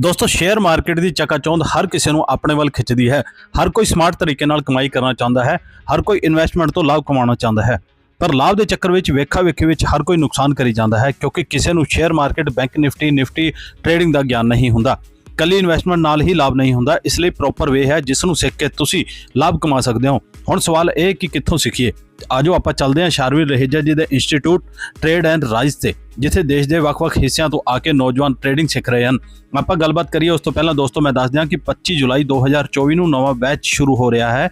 ਦੋਸਤੋ share market ਦੀ ਚਕਾਚੌਂਧ ਹਰ ਕਿਸੇ ਨੂੰ ਆਪਣੇ ਵੱਲ ਖਿੱਚਦੀ ਹੈ। ਹਰ ਕੋਈ ਸਮਾਰਟ ਤਰੀਕੇ ਨਾਲ ਕਮਾਈ ਕਰਨਾ ਚਾਹੁੰਦਾ ਹੈ, ਹਰ ਕੋਈ ਇਨਵੈਸਟਮੈਂਟ ਤੋਂ ਲਾਭ ਕਮਾਉਣਾ ਚਾਹੁੰਦਾ ਹੈ। ਪਰ ਲਾਭ ਦੇ ਚੱਕਰ ਵਿੱਚ ਵੇਖਾ ਵੇਖੀ ਵਿੱਚ ਹਰ ਕੋਈ ਨੁਕਸਾਨ ਕਰੀ ਜਾਂਦਾ ਹੈ, ਕਿਉਂਕਿ ਕਿਸੇ ਨੂੰ share market bank nifty nifty trading ਦਾ ਗਿਆਨ ਨਹੀਂ ਹੁੰਦਾ। ਕੱਲੀ ਇਨਵੈਸਟਮੈਂਟ ਨਾਲ ਹੀ ਲਾਭ ਨਹੀਂ ਹੁੰਦਾ, ਇਸ ਲਈ ਪ੍ਰੋਪਰ ਵੇ ਹੈ ਜਿਸ ਨੂੰ ਸਿੱਖ ਕੇ ਤੁਸੀਂ ਲਾਭ ਕਮਾ ਸਕਦੇ ਹੋ। ਹੁਣ ਸਵਾਲ ਇਹ ਕਿ ਕਿੱਥੋਂ ਸਿੱਖੀਏ? ਆਜੋ ਆਪਾਂ ਚੱਲਦੇ ਹਾਂ ਸ਼ਾਰਵੀਰ ਰਹੇਜਾ ਜੀ ਦੇ ਇੰਸਟੀਚਿਊਟ ਟ੍ਰੇਡ ਐਂਡ ਰਾਈਜ਼ ਤੇ, ਜਿੱਥੇ ਦੇਸ਼ ਦੇ ਵੱਖ-ਵੱਖ ਹਿੱਸਿਆਂ ਤੋਂ ਆ ਕੇ ਨੌਜਵਾਨ ਟ੍ਰੇਡਿੰਗ ਸਿੱਖ ਰਹੇ ਹਨ। ਆਪਾਂ ਗੱਲਬਾਤ ਕਰੀਏ ਉਸ ਤੋਂ ਪਹਿਲਾਂ ਦੋਸਤੋ, ਮੈਂ ਦੱਸ ਦਿਆਂ ਕਿ 25 ਜੁਲਾਈ 2024 ਨੂੰ ਨਵਾਂ ਬੈਚ ਸ਼ੁਰੂ ਹੋ ਰਿਹਾ ਹੈ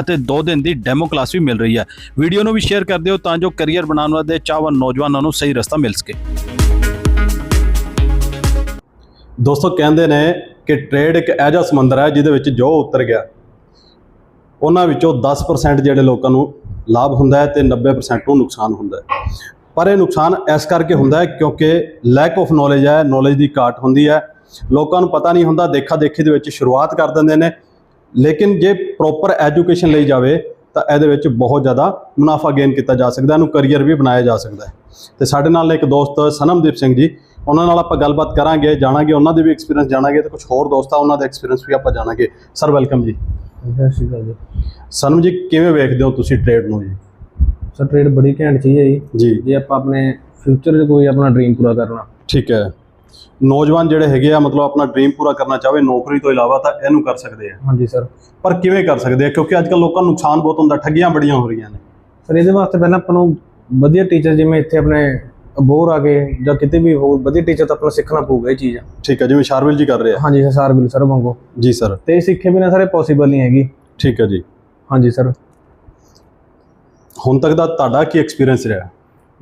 ਅਤੇ 2 ਦਿਨ ਦੀ ਡੈਮੋ ਕਲਾਸ ਵੀ ਮਿਲ ਰਹੀ ਹੈ। ਵੀਡੀਓ ਨੂੰ ਵੀ ਸ਼ੇਅਰ ਕਰ ਦਿਓ ਤਾਂ ਜੋ ਕੈਰੀਅਰ ਬਣਾਉਣ ਵਾਲੇ ਚਾਹਵਾਨ ਨੌਜਵਾਨਾਂ ਨੂੰ ਸਹੀ ਰਸਤਾ ਮਿਲ ਸਕੇ। ਦੋਸਤੋ ਕਹਿੰਦੇ ਨੇ ਕਿ ਟ੍ਰੇਡ ਇੱਕ ਇਹੋ ਜਿਹਾ ਸਮੁੰਦਰ ਹੈ ਜਿਹਦੇ ਵਿੱਚ ਜੋ ਉਤਰ ਗਿਆ। ਉਹਨਾਂ ਵਿੱਚੋਂ 10% ਜਿਹੜੇ ਲੋਕਾਂ ਨੂੰ ਲਾਭ ਹੁੰਦਾ ਹੈ ਤੇ 90% ਨੂੰ ਨੁਕਸਾਨ ਹੁੰਦਾ ਹੈ। ਪਰ ਇਹ ਨੁਕਸਾਨ ਇਸ ਕਰਕੇ ਹੁੰਦਾ ਹੈ ਕਿਉਂਕਿ ਲੈਕ ਆਫ ਨੌਲੇਜ ਹੈ ਨੌਲੇਜ ਦੀ ਘਾਟ ਹੁੰਦੀ ਹੈ। ਲੋਕਾਂ ਨੂੰ ਪਤਾ ਨਹੀਂ ਹੁੰਦਾ ਦੇਖਾ ਦੇਖੀ ਦੇ ਵਿੱਚ ਸ਼ੁਰੂਆਤ ਕਰ ਦਿੰਦੇ ਨੇ। ਲੇਕਿਨ ਜੇ ਪ੍ਰੋਪਰ ਐਜੂਕੇਸ਼ਨ ਲਈ ਜਾਵੇ, ਤਾਂ ਇਹਦੇ ਵਿੱਚ ਬਹੁਤ ਜ਼ਿਆਦਾ ਮੁਨਾਫਾ ਗੇਨ ਕੀਤਾ ਜਾ ਸਕਦਾ ਇਹਨੂੰ ਕੈਰੀਅਰ ਵੀ ਬਣਾਇਆ ਜਾ ਸਕਦਾ ਹੈ। ਤੇ ਸਾਡੇ ਨਾਲ ਇੱਕ ਦੋਸਤ, ਸਨਮਦੀਪ ਸਿੰਘ ਜੀ ਉਹਨਾਂ ਨਾਲ ਆਪਾਂ ਗੱਲਬਾਤ ਕਰਾਂਗੇ ਜਾਣਾਂਗੇ ਉਹਨਾਂ ਦੇ ਵੀ ਐਕਸਪੀਰੀਅੰਸ ਜਾਣਾਂਗੇ ਤੇ ਕੁਝ ਹੋਰ ਦੋਸਤ ਉਹਨਾਂ ਦੇ ਐਕਸਪੀਰੀਅੰਸ ਵੀ ਆਪਾਂ ਜਾਣਾਂਗੇ। ਸਰ ਵੈਲਕਮ ਜੀ। ਸਤਿ ਸ਼੍ਰੀ ਅਕਾਲ ਜੀ। ਸਨਮ ਜੀ ਕਿਵੇਂ ਵੇਖਦੇ ਹੋ ਤੁਸੀਂ ਟ੍ਰੇਡ ਨੂੰ ਜੀ? ਸਰ ਟ੍ਰੇਡ ਬੜੀ ਘੈਂਟ ਚੀਜ਼ ਹੈ ਜੀ। ਜੀ। ਜੇ ਆਪਾਂ ਆਪਣੇ ਫਿਊਚਰ 'ਚ ਕੋਈ ਆਪਣਾ ਡ੍ਰੀਮ ਪੂਰਾ ਕਰਨਾ। ਠੀਕ ਹੈ। ਨੌਜਵਾਨ ਜਿਹੜੇ ਹੈਗੇ ਆ ਮਤਲਬ ਆਪਣਾ ਡ੍ਰੀਮ ਪੂਰਾ ਕਰਨਾ ਚਾਹਵੇ ਨੌਕਰੀ ਤੋਂ ਇਲਾਵਾ ਤਾਂ ਇਹਨੂੰ ਕਰ ਸਕਦੇ ਆ। ਹਾਂਜੀ ਸਰ। ਪਰ ਕਿਵੇਂ ਕਰ ਸਕਦੇ ਆ? ਕਿਉਂਕਿ ਅੱਜ ਕੱਲ ਲੋਕਾਂ ਨੂੰ ਨੁਕਸਾਨ ਬਹੁਤ ਹੁੰਦਾ ਠੱਗੀਆਂ ਬੜੀਆਂ ਹੋ ਰਹੀਆਂ ਨੇ। ਸਰ ਇਹਦੇ ਵਾਸਤੇ ਪਹਿਲਾਂ ਆਪਾਂ ਨੂੰ ਵਧੀਆ ਟੀਚਰ ਜਿਵੇਂ ਇੱਥੇ ਆਪਣੇ ਅਬੋਰ ਆ ਗਏ ਜਾਂ ਕਿਤੇ ਵੀ ਹੋਰ ਵਧੀਆ ਟੀਚਰ ਤਾਂ ਆਪਣਾ ਸਿੱਖਣਾ ਪਊਗਾ ਇਹ ਚੀਜ਼। ਠੀਕ ਹੈ ਜਿਵੇਂ ਸ਼ਾਰਵਿਲ ਜੀ ਕਰ ਰਹੇ ਆ। ਹਾਂਜੀ ਸਰ ਸਾਰ ਬਿਲ ਸਰ ਵਾਂਗੂ। ਜੀ ਸਰ। ਤੇ ਸਿੱਖੇ ਬਿਨਾ ਸਰ ਪੋਸੀਬਲ ਨਹੀਂ ਹੈਗੀ। ਠੀਕ ਹੈ ਜੀ। ਹਾਂਜੀ ਸਰ। ਹੁਣ ਤੱਕ ਦਾ ਤੁਹਾਡਾ ਕੀ ਐਕਸਪੀਰੀਅੰਸ ਰਿਹਾ?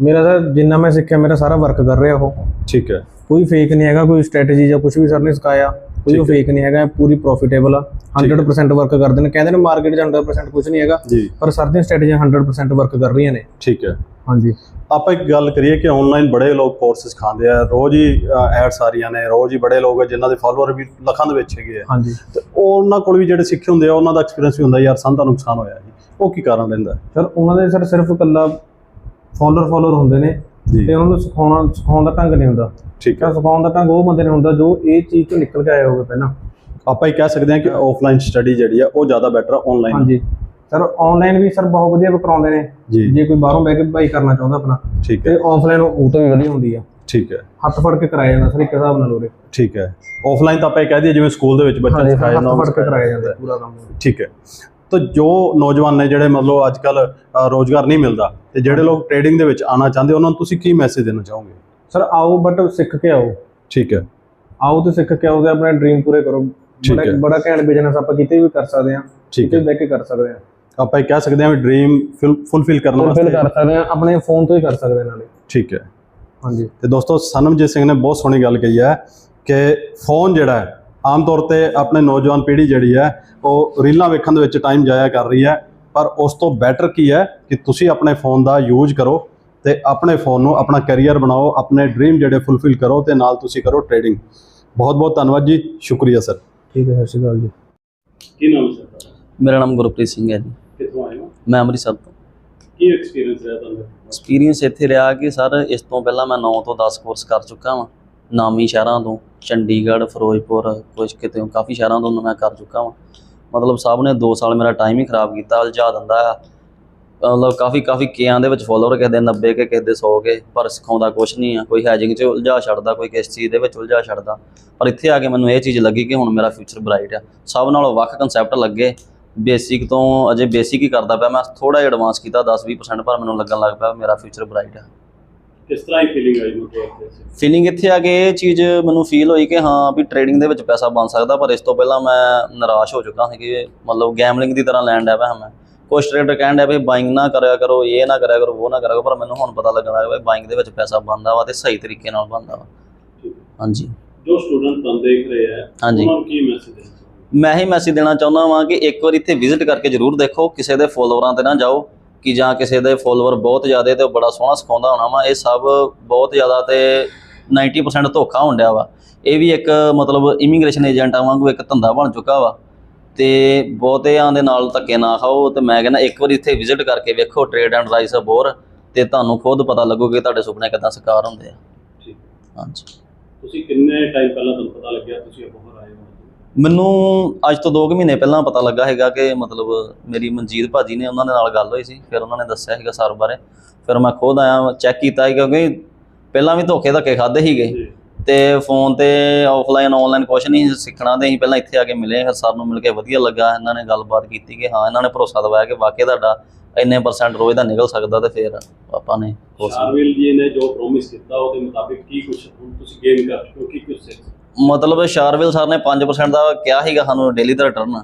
ਮੇਰਾ ਸਰ ਜਿੰਨਾ ਮੈਂ ਸਿੱਖਿਆ ਮੇਰਾ ਸਾਰਾ ਵਰਕ ਕਰ ਰਿਹਾ ਉਹ। ਠੀਕ ਹੈ। ਕੋਈ ਫੇਕ ਨਹੀਂ ਹੈਗਾ ਕੋਈ ਸਟ੍ਰੈਟਜੀ ਜਾਂ ਕੁਝ ਵੀ ਸਰ ਨੇ ਸਿਖਾਇਆ। ਕੋਈ ਠੀਕ ਹੈ। ਫੇਕ ਨਹੀਂ ਹੈਗਾ ਪੂਰੀ ਪ੍ਰੋਫਿਟੇਬਲ ਆ। ਠੀਕ ਹੈ। 100% ਵਰਕ ਕਰਦੇ ਨੇ। ਕਹਿੰਦੇ ਨੇ ਮਾਰਕੀਟ 'ਚ 100% ਕੁਝ ਨਹੀਂ ਹੈਗਾ ਪਰ ਸਰ ਦੀਆਂ ਸਟ੍ਰੈਟਜੀਆਂ 100% ਵਰਕ ਕਰ ਰਹੀਆਂ ਨੇ। ਠੀਕ ਹੈ। ਹਾਂਜੀ। ਆਪਾਂ ਇੱਕ ਗੱਲ ਕਰੀਏ ਕਿ ਆਨਲਾਈਨ ਬੜੇ ਲੋਕ ਕੋਰਸਸ ਖਾਂਦੇ ਆ। ਰੋਜ਼ ਹੀ ਐਡਸ ਆ ਰਹੀਆਂ ਨੇ। ਰੋਜ਼ ਹੀ ਬੜੇ ਲੋਕ ਆ ਜਿਨ੍ਹਾਂ ਦੇ ਫਾਲੋਅਰ ਵੀ ਲੱਖਾਂ ਦੇ ਵਿੱਚ ਹੈਗੇ ਆ। ਹਾਂਜੀ। ਤੇ ਉਹਨਾਂ ਕੋਲ ਵੀ ਜਿਹੜੇ ਸਿੱਖੇ ਹੁੰਦੇ ਆ ਉਹਨਾਂ ਦਾ ਐਕਸਪੀਰੀਅੰਸ ਵੀ ਹੁੰਦਾ ਯਾਰ ਸਾਨੂੰ ਨੁਕਸਾਨ ਹੋਇਆ ਜੀ। ਉਹ ਕੀ ਕਾਰਨ ਰਹਿੰਦਾ? ਸਰ ਉਹਨਾਂ ਦੇ ਸਰ ਸਿਰਫ ਇਕੱਲਾ ਫਾਲੋਅਰ ਫਾਲੋਅਰ ਹੁੰਦੇ ਨੇ। ਤੇ ਉਹਨਾਂ ਨੂੰ ਸਿਖਾਉਣਾ ਸਿਖਾਉਣ ਦਾ ਢੰਗ ਨਹੀਂ ਹੁੰਦਾ। ਠੀਕ ਹੈ। ਤਾਂ ਸਿਖਾਉਣ ਦਾ ਢੰਗ ਉਹ ਬੰਦੇ ਨੇ ਹੁੰਦਾ ਜੋ ਇਹ ਚੀਜ਼ ਤੋਂ ਨਿਕਲ ਕੇ ਆਏ ਹੋਵੇ ਪਹਿਲਾਂ। ਆਪਾਂ ਇਹ ਕਹਿ ਸਕਦੇ ਹਾਂ ਕਿ ਆਫਲਾਈਨ ਸਟੱਡੀ ਜਿਹੜੀ ਆ ਉਹ ਜ਼ਿਆਦਾ ਬੈਟਰ ਆ ਆਨਲਾਈਨ ਹਾਂਜੀ। ਸਰ ਆਨਲਾਈਨ ਵੀ ਸਰ ਬਹੁਤ ਵਧੀਆ ਕਰਾਉਂਦੇ ਨੇ। ਜੀ। ਕੋਈ ਬਾਹਰੋਂ ਬਹਿ ਕੇ ਭਾਈ ਕਰਨਾ ਚਾਹੁੰਦਾ ਆਪਣਾ ਠੀਕ ਤੇ ਹੈ ਆਫਲਾਈਨ ਉਹ ਤੋਂ ਵੀ ਵਧੀਆ ਹੁੰਦੀ ਆ। ਠੀਕ ਹੈ। ਹੱਥ ਫੜ ਕੇ ਕਰਾਇਆ ਜਾਂਦਾ ਸਰ ਇੱਕ ਹਿਸਾਬ ਨਾਲ ਉਰੇ। ਠੀਕ ਹੈ। ਆਫਲਾਈਨ ਤਾਂ ਆਪਾਂ ਇਹ ਕਹਿ ਦਈਏ ਜਿਵੇਂ ਸਕੂਲ ਦੇ ਵਿੱਚ ਹਾਂਜੀ ਸਿਖਾਇਆ ਜਾਂਦਾ ਹੱਥ ਫੜ ਕੇ ਕਰਾਇਆ ਜਾਂਦਾ। ਪੂਰਾ ਕੰਮ। ਠੀਕ ਹੈ। ਤਾਂ ਜੋ ਨੌਜਵਾਨ ਨੇ ਜਿਹੜੇ ਮਤਲਬ ਅੱਜ ਕੱਲ ਰੋਜ਼ਗਾਰ ਨਹੀਂ ਮਿਲਦਾ ਤੇ ਜਿਹੜੇ ਲੋਕ ਟ੍ਰੇਡਿੰਗ ਦੇ ਵਿੱਚ ਆਉਣਾ ਚਾਹੁੰਦੇ ਉਹਨਾਂ ਨੂੰ ਤੁਸੀਂ ਕੀ ਮੈਸੇਜ ਦੇਣਾ ਚਾਹੋਗੇ? ਸਰ ਆਓ ਬਟ ਸਿੱਖ ਕੇ ਆਓ। ਠੀਕ ਹੈ। ਆਓ ਤੇ ਸਿੱਖ ਕੇ ਆਓ ਤੇ ਆਪਣੇ ਡ੍ਰੀਮ ਪੂਰੇ ਕਰੋ। ਬੜਾ। ਬੜਾ ਘੈਂਟ ਬਿਜ਼ਨਸ ਆਪਾਂ ਕਿਤੇ ਵੀ ਕਰ ਸਕਦੇ ਹਾਂ ਠੀਕ ਕਿਤੇ ਹੈ। ਬਹਿ ਕੇ ਕਰ ਸਕਦੇ ਹਾਂ। ਆਪਾਂ ਇਹ ਕਹਿ ਸਕਦੇ ਹਾਂ ਵੀ ਡ੍ਰੀਮ ਫੁੱਲਫਿਲ ਕਰਨ ਫੁੱਲਫਿਲ ਵਾਸਤੇ। ਕਰ ਸਕਦੇ ਹਾਂ ਆਪਣੇ ਫੋਨ ਤੋਂ ਹੀ ਕਰ ਸਕਦੇ ਨਾਲੇ। ਠੀਕ ਹੈ। ਹਾਂਜੀ। ਤੇ ਦੋਸਤੋ ਸਨਮਜੀਤ ਸਿੰਘ ਨੇ ਬਹੁਤ ਸੋਹਣੀ ਗੱਲ ਕਹੀ ਹੈ ਕਿ ਫੋਨ ਜਿਹੜਾ ਹੈ ਆਮ ਤੌਰ ਤੇ ਆਪਣੇ ਨੌਜਵਾਨ ਪੀੜ੍ਹੀ ਜਿਹੜੀ ਹੈ ਉਹ ਰੀਲਾਂ ਵੇਖਣ ਦੇ ਵਿੱਚ ਟਾਈਮ ਜਾਇਆ ਕਰ ਰਹੀ ਹੈ ਪਰ ਉਸ ਤੋਂ ਬੈਟਰ ਕੀ ਹੈ ਕਿ ਤੁਸੀਂ ਆਪਣੇ ਫੋਨ ਦਾ ਯੂਜ਼ ਕਰੋ ਤੇ ਆਪਣੇ ਫੋਨ ਨੂੰ ਆਪਣਾ ਕੈਰੀਅਰ ਬਣਾਓ ਆਪਣੇ ਡ੍ਰੀਮ ਜਿਹੜੇ ਫੁੱਲਫਿਲ ਕਰੋ ਤੇ ਨਾਲ ਤੁਸੀਂ ਕਰੋ ਟ੍ਰੇਡਿੰਗ ਬਹੁਤ ਬਹੁਤ ਧੰਨਵਾਦ ਜੀ ਸ਼ੁਕਰੀਆ ਸਰ ਠੀਕ ਹੈ ਸਤਿ ਸ਼੍ਰੀ ਅਕਾਲ ਜੀ। ਕੀ ਨਾਮ ਹੈ ਸਰ ਮੇਰਾ ਨਾਮ ਗੁਰਪ੍ਰੀਤ ਸਿੰਘ ਹੈ ਜੀ। ਕਿੱਥੋਂ ਆਏ ਹੋ? ਮੈਂ ਅੰਮ੍ਰਿਤਸਰ ਤੋਂ। ਕੀ ਐਕਸਪੀਰੀਅੰਸ ਰਿਹਾ ਤੁਹਾਨੂੰ? ਐਕਸਪੀਰੀਅੰਸ ਇੱਥੇ ਰਿਹਾ ਕਿ ਸਰ ਇਸ ਤੋਂ ਪਹਿਲਾਂ ਮੈਂ 9 ਤੋਂ 10 ਕੋਰਸ ਕਰ ਚੁੱਕਾ ਵਾਂ। ਨਾਮੀ ਸ਼ਹਿਰਾਂ ਤੋਂ, ਚੰਡੀਗੜ੍ਹ, ਫਿਰੋਜ਼ਪੁਰ ਕੁਝ ਕਿਤੇ ਕਾਫੀ ਸ਼ਹਿਰਾਂ ਤੋਂ ਮੈਂ ਕਰ ਚੁੱਕਾ ਵਾਂ। ਮਤਲਬ ਸਭ ਨੇ 2 ਸਾਲ ਮੇਰਾ ਟਾਈਮ ਹੀ ਖਰਾਬ ਕੀਤਾ, ਉਲਝਾ ਦਿੰਦਾ ਆ। ਮਤਲਬ ਕਾਫੀ ਕਾਫੀ ਕੇਆਂ ਦੇ ਵਿੱਚ ਫੋਲੋਅਰ ਕਿਸੇ ਦੇ 90 ਕੇ, ਕਿਸੇ ਦੇ 100 ਕੇ, ਪਰ ਸਿਖਾਉਂਦਾ ਕੁਝ ਨਹੀਂ ਆ। ਕੋਈ ਹੈਜਿੰਗ 'ਚ ਉਲਝਾ ਛੱਡਦਾ, ਕੋਈ ਕਿਸ ਚੀਜ਼ ਦੇ ਵਿੱਚ ਉਲਝਾ ਛੱਡਦਾ। ਪਰ ਇੱਥੇ ਆ ਕੇ ਮੈਨੂੰ ਇਹ ਚੀਜ਼ ਲੱਗੀ ਕਿ ਹੁਣ ਮੇਰਾ ਫਿਊਚਰ ਬ੍ਰਾਈਟ ਆ। ਸਭ ਨਾਲੋਂ ਵੱਖ ਕਨਸੈਪਟ ਲੱਗੇ। ਬੇਸਿਕ ਤੋਂ ਅਜੇ ਬੇਸਿਕ ਹੀ ਕਰਦਾ ਪਿਆ। ਮੈਂ ਥੋੜਾ ਜਿਹਾ ਐਡਵਾਂਸ ਕੀਤਾ 10-20% ਪਰ ਮੈਨੂੰ ਲੱਗਣ ਲੱਗ ਪਿਆ ਮੇਰਾ ਫਿਊਚਰ ਬ੍ਰਾਈਟ ਆ। ਕਿਸ ਤਰ੍ਹਾਂ ਦੀ ਫੀਲਿੰਗ ਆਈ ਮਤਲਬ ਫੀਲਿੰਗ ਇੱਥੇ ਆ ਕੇ ਇਹ ਚੀਜ਼ ਮੈਨੂੰ ਫੀਲ ਹੋਈ ਕਿ ਹਾਂ ਵੀ ਟ੍ਰੇਡਿੰਗ ਦੇ ਵਿੱਚ ਪੈਸਾ ਬਣ ਸਕਦਾ ਪਰ ਇਸ ਤੋਂ ਪਹਿਲਾਂ ਮੈਂ ਨਿਰਾਸ਼ ਹੋ ਚੁੱਕਾ ਸੀ ਕਿ ਮਤਲਬ ਗੈਮਲਿੰਗ ਦੀ ਤਰ੍ਹਾਂ ਲੈਣ ਡਿਆ ਪਿਆ ਮੈਂ। ਕੁਛ ਟ੍ਰੇਡਰ ਕਹਿਣ ਡਿਆ ਵੀ ਬਾਇੰਗ ਨਾ ਕਰਿਆ ਕਰੋ ਇਹ ਨਾ ਕਰਿਆ ਕਰੋ ਉਹ ਨਾ ਕਰਿਆ ਕਰੋ ਪਰ ਮੈਨੂੰ ਹੁਣ ਪਤਾ ਲੱਗਣ ਲੱਗਾ ਵੀ ਬਾਇੰਗ ਦੇ ਵਿੱਚ ਪੈਸਾ ਬਣਦਾ ਵਾ ਤੇ ਸਹੀ ਤਰੀਕੇ ਨਾਲ ਬਣਦਾ ਵਾ। ਹਾਂਜੀ। ਜੋ ਸਟੂਡੈਂਟ ਤੁਹਾਨੂੰ ਦੇਖ ਰਹੇ ਆ ਹਾਂਜੀ। ਨੂੰ ਕੀ ਮੈਸੇਜ ਦੇਣਾ ਮੈਂ ਹੀ ਮੈਸੇਜ ਦੇਣਾ ਚਾਹੁੰਦਾ ਵਾਂ ਕਿ ਇੱਕ ਵਾਰ ਇੱਥੇ ਵਿਜ਼ਿਟ ਕਰਕੇ ਜ਼ਰੂਰ ਦੇਖੋ ਕਿਸੇ ਦੇ ਫੋਲੋਵਰਾਂ ਤੇ ਨਾ ਜਾਓ ਕਿ ਜਾਂ ਕਿਸੇ ਦੇ ਫੋਲੋਵਰ ਬਹੁਤ ਜ਼ਿਆਦੇ ਤੇ ਉਹ ਬੜਾ ਸੋਹਣਾ ਸਿਖਾਉਂਦਾ ਹੋਣਾ ਵਾ ਇਹ ਸਭ ਬਹੁਤ ਜ਼ਿਆਦਾ ਤੇ 90% ਧੋਖਾ ਹੁੰਦਿਆ ਵਾ। ਇਹ ਵੀ ਇੱਕ ਮਤਲਬ ਇਮੀਗ੍ਰੇਸ਼ਨ ਏਜੰਟਾਂ ਵਾਂਗੂ ਇੱਕ ਧੰਦਾ ਬਣ ਚੁੱਕਾ ਵਾ ਤੇ ਬਹੁਤਿਆਂ ਦੇ ਨਾਲ ਧੱਕੇ ਨਾ ਖਾਓ ਤੇ ਮੈਂ ਕਹਿੰਦਾ ਇੱਕ ਵਾਰੀ ਇੱਥੇ ਵਿਜ਼ਿਟ ਕਰਕੇ ਵੇਖੋ ਟ੍ਰੇਡ ਐਂਡ ਰਾਈਸ ਅਬੋਰ ਤੇ ਤੁਹਾਨੂੰ ਖੁਦ ਪਤਾ ਲੱਗੂ ਕਿ ਤੁਹਾਡੇ ਸੁਪਨੇ ਕਿਦਾਂ ਸਾਕਾਰ ਹੁੰਦੇ ਆ। ਠੀਕ। ਹਾਂਜੀ। ਤੁਸੀਂ ਕਿੰਨੇ ਟਾਈਮ ਪਹਿਲਾਂ ਤੁਹਾਨੂੰ ਪਤਾ ਲੱਗਿਆ ਤੁਸੀਂ ਅਬੋਹਰ ਆਏ ਹੋ? ਮੈਨੂੰ ਅੱਜ ਤੋਂ 2 ਮਹੀਨੇ ਪਹਿਲਾਂ ਪਤਾ ਲੱਗਾ ਹੈਗਾ ਕਿ ਮਤਲਬ ਮੇਰੀ ਮਨਜੀਤ ਭਾਜੀ ਨੇ ਉਹਨਾਂ ਦੇ ਨਾਲ ਗੱਲ ਹੋਈ ਸੀ ਫਿਰ ਉਹਨਾਂ ਨੇ ਦੱਸਿਆ ਸੀਗਾ ਸਰ ਬਾਰੇ। ਫਿਰ ਮੈਂ ਖੁਦ ਆਇਆ ਚੈੱਕ ਕੀਤਾ ਸੀ ਕਿਉਂਕਿ ਪਹਿਲਾਂ ਵੀ ਧੋਖੇ ਧੱਕੇ ਖਾਦੇ ਸੀਗੇ। ਤੇ ਫੋਨ ਤੇ ਆਫਲਾਈਨ ਆਨਲਾਈਨ ਕੁਝ ਨਹੀਂ ਸਿੱਖਣਾ ਤੇ ਅਸੀਂ ਪਹਿਲਾਂ ਇੱਥੇ ਆ ਕੇ ਮਿਲੇ ਫਿਰ ਸਰ ਨੂੰ ਮਿਲ ਕੇ ਵਧੀਆ ਲੱਗਾ ਇਹਨਾਂ ਨੇ ਗੱਲਬਾਤ ਕੀਤੀ ਕਿ ਹਾਂ ਇਹਨਾਂ ਨੇ ਭਰੋਸਾ ਦਿਵਾਇਆ ਕਿ ਵਾਕਈ ਤੁਹਾਡਾ ਇੰਨੇ ਪਰਸੈਂਟ ਰੋਜ਼ ਦਾ ਨਿਕਲ ਸਕਦਾ ਤੇ ਫਿਰ ਆਪਾਂ ਨੇ ਸ਼ਾਰਵਿਲ ਜੀ ਨੇ ਜੋ ਪ੍ਰੋਮਿਸ ਕੀਤਾ ਉਹਦੇ ਮੁਤਾਬਿਕ ਕੀ ਕੁਝ ਹੁਣ ਤੁਸੀਂ ਗੇਨ ਕਰ ਚੁੱਕੇ ਹੋ ਕੀ ਕੁਝ ਸਿੱਖ ਮਤਲਬ ਸ਼ਾਰਵਿਲ ਸਰ ਨੇ 5% ਦਾ ਕਿਹਾ ਸੀਗਾ ਸਾਨੂੰ ਡੇਲੀ ਦਾ ਰਿਟਰਨ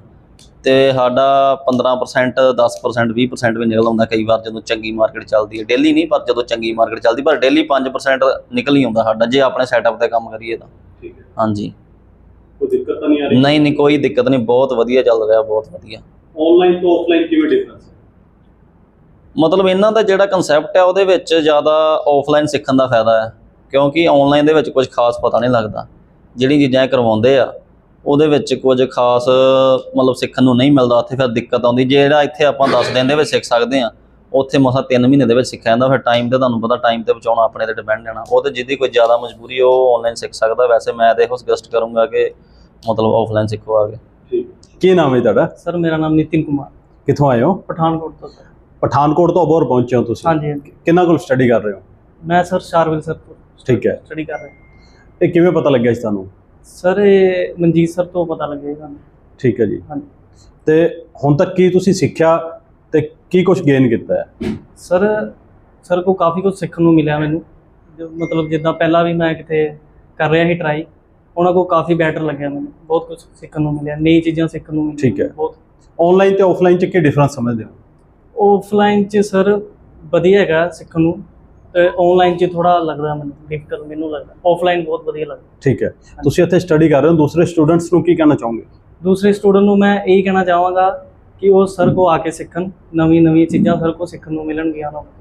ਤੇ ਸਾਡਾ 15% 10% 20% ਵੀ ਨਿਕਲ ਆਉਂਦਾ ਕਈ ਵਾਰ ਜਦੋਂ ਚੰਗੀ ਮਾਰਕੀਟ ਚੱਲਦੀ ਹੈ। ਡੇਲੀ ਨਹੀਂ ਪਰ ਜਦੋਂ ਚੰਗੀ ਮਾਰਕੀਟ ਚੱਲਦੀ ਪਰ ਡੇਲੀ 5% ਨਿਕਲ ਹੀ ਆਉਂਦਾ ਸਾਡਾ ਜੇ ਆਪਣੇ ਸੈਟਅਪ ਤੇ ਕੰਮ ਕਰੀਏ ਤਾਂ। ਠੀਕ ਹੈ। ਹਾਂਜੀ। ਕੋਈ ਦਿੱਕਤ ਤਾਂ ਨਹੀਂ ਆ ਰਹੀ? ਨਹੀਂ ਨਹੀਂ ਕੋਈ ਦਿੱਕਤ ਨਹੀਂ ਬਹੁਤ ਵਧੀਆ ਚੱਲ ਰਿਹਾ ਬਹੁਤ ਵਧੀਆ। ਆਨਲਾਈਨ ਤੋਂ ਆਫਲਾਈਨ ਕਿਵੇਂ ਡਿਫਰੈਂਸ ਮਤਲਬ ਇਹਨਾਂ ਦਾ ਜਿਹੜਾ ਕਨਸੈਪਟ ਹੈ ਉਹਦੇ ਵਿੱਚ ਜ਼ਿਆਦਾ ਆਫਲਾਈਨ ਸਿੱਖਣ ਦਾ ਫਾਇਦਾ ਹੈ। ਕਿਉਂਕਿ ਆਨਲਾਈਨ ਦੇ ਵਿੱਚ ਕੁਝ ਖਾਸ ਪਤਾ ਨਹੀਂ ਲੱਗਦਾ। ਜਿਹੜੀ ਚੀਜ਼ਾਂ ਇਹ ਕਰਵਾਉਂਦੇ ਆ ਉਹਦੇ ਵਿੱਚ ਕੁਝ ਖਾਸ ਮਤਲਬ ਸਿੱਖਣ ਨੂੰ ਨਹੀਂ ਮਿਲਦਾ ਉੱਥੇ ਫਿਰ ਦਿੱਕਤ ਆਉਂਦੀ ਜਿਹੜਾ ਇੱਥੇ ਆਪਾਂ 10 ਦਿਨ ਦੇ ਵਿੱਚ ਸਿੱਖ ਸਕਦੇ ਆ ਉੱਥੇ ਮਸਾ 3 ਮਹੀਨੇ ਦੇ ਵਿੱਚ ਸਿੱਖਿਆ ਜਾਂਦਾ ਫਿਰ ਟਾਈਮ ਤੇ ਤੁਹਾਨੂੰ ਪਤਾ ਟਾਈਮ ਤੇ ਬਚਾਉਣਾ ਆਪਣੇ ਤੇ ਡਿਪੈਂਡ ਰਹਿਣਾ ਉਹ ਤੇ ਜਿਹਦੀ ਕੋਈ ਜ਼ਿਆਦਾ ਮਜਬੂਰੀ ਉਹ ਆਨਲਾਈਨ ਸਿੱਖ ਸਕਦਾ ਵੈਸੇ ਮੈਂ ਤੇ ਇਹੋ ਸੁਜੈਸਟ ਕਰੂੰਗਾ ਕਿ ਮਤਲਬ ਆਫਲਾਈਨ ਸਿੱਖੋ ਆ ਕੇ। ਠੀਕ। ਕੀ ਨਾਮ ਹੈ ਤੁਹਾਡਾ? ਸਰ ਮੇਰਾ ਨਾਮ ਨਿਤਿਨ ਕੁਮਾਰ। ਕਿੱਥੋਂ ਆਏ ਹੋ? ਪਠਾਨਕੋਟ ਤੋਂ ਸਰ। ਪਠਾਨਕੋਟ ਤੋਂ ਅਬੋਹਰ ਪਹੁੰਚੇ ਹੋ ਤੁਸੀਂ? ਹਾਂਜੀ ਕਿੰਨਾ ਕੋਲ ਸਟੱਡੀ ਕਰ ਰਹੇ ਹੋ? ਮੈਂ ਸਰ ਸ਼ਾਰਵਿਲ ਸਰ ਠੀਕ ਹੈ। ਸਟੱਡੀ ਕਰ ਰਿਹਾ। ਇਹ ਕਿਵੇਂ ਪਤਾ ਲੱਗਿਆ ਸੀ ਤੁਹਾਨੂੰ? ਸਰ ਇਹ ਮਨਜੀਤ ਸਰ ਤੋਂ ਪਤਾ ਲੱਗੇਗਾ ਸਾਨੂੰ। ਠੀਕ ਹੈ ਜੀ। ਹਾਂਜੀ। ਤੇ ਹੁਣ ਤੱਕ ਕੀ ਤੁਸੀਂ ਸਿੱਖਿਆ ਤੇ ਕੀ ਕੁਝ ਗੇਨ ਕੀਤਾ ਹੈ? ਸਰ ਸਰ ਕੋ ਕਾਫੀ ਕੁਝ ਸਿੱਖਣ ਨੂੰ ਮਿਲਿਆ ਮੈਨੂੰ। ਮਤਲਬ ਜਿੱਦਾਂ ਪਹਿਲਾਂ ਵੀ ਮੈਂ ਕਿਤੇ ਕਰ ਰਿਹਾ ਸੀ ਟਰਾਈ ਉਹਨਾਂ ਕੋ ਕਾਫੀ ਬੈਟਰ ਲੱਗਿਆ ਮੈਨੂੰ। ਬਹੁਤ ਕੁਝ ਸਿੱਖਣ ਨੂੰ ਮਿਲਿਆ ਨਈ ਚੀਜ਼ਾਂ ਸਿੱਖਣ ਨੂੰ ਮਿਲੀਆਂ। ਠੀਕ ਹੈ। ਬਹੁਤ ਆਨਲਾਈਨ ਤੇ ਆਫਲਾਈਨ ਚ ਕੀ ਡਿਫਰੈਂਸ ਸਮਝਦੇ ਹੋ? ਆਫਲਾਈਨ ਚ ਸਰ ਵਧੀਆ ਹੈਗਾ ਸਿੱਖਣ ਨੂੰ। ਆਨਲਾਈਨ ਚ ਥੋੜਾ ਲੱਗਦਾ ਮੈਨੂੰ ਡਿਫਿਕਲਟ ਮੈਨੂੰ ਲੱਗਦਾ। ਆਫਲਾਈਨ ਬਹੁਤ ਵਧੀਆ ਲੱਗਦਾ। ਠੀਕ ਹੈ। ਤੁਸੀਂ ਇੱਥੇ ਸਟੱਡੀ ਕਰ ਰਹੇ ਹੋ ਦੂਸਰੇ ਸਟੂਡੈਂਟਸ ਨੂੰ ਕੀ ਕਹਿਣਾ ਚਾਹੋਗੇ? ਦੂਸਰੇ ਸਟੂਡੈਂਟ ਨੂੰ ਮੈਂ ਇਹ ਕਹਿਣਾ ਚਾਹਾਂਗਾ ਕਿ ਉਹ ਸਰ ਕੋ ਆ ਕੇ ਸਿੱਖਣ ਨਵੀਂ ਨਵੀਂ ਚੀਜ਼ਾਂ ਸਰ ਕੋ ਸਿੱਖਣ ਨੂੰ ਮਿਲਣਗੀਆਂ ਉਹਨਾਂ ਨੂੰ।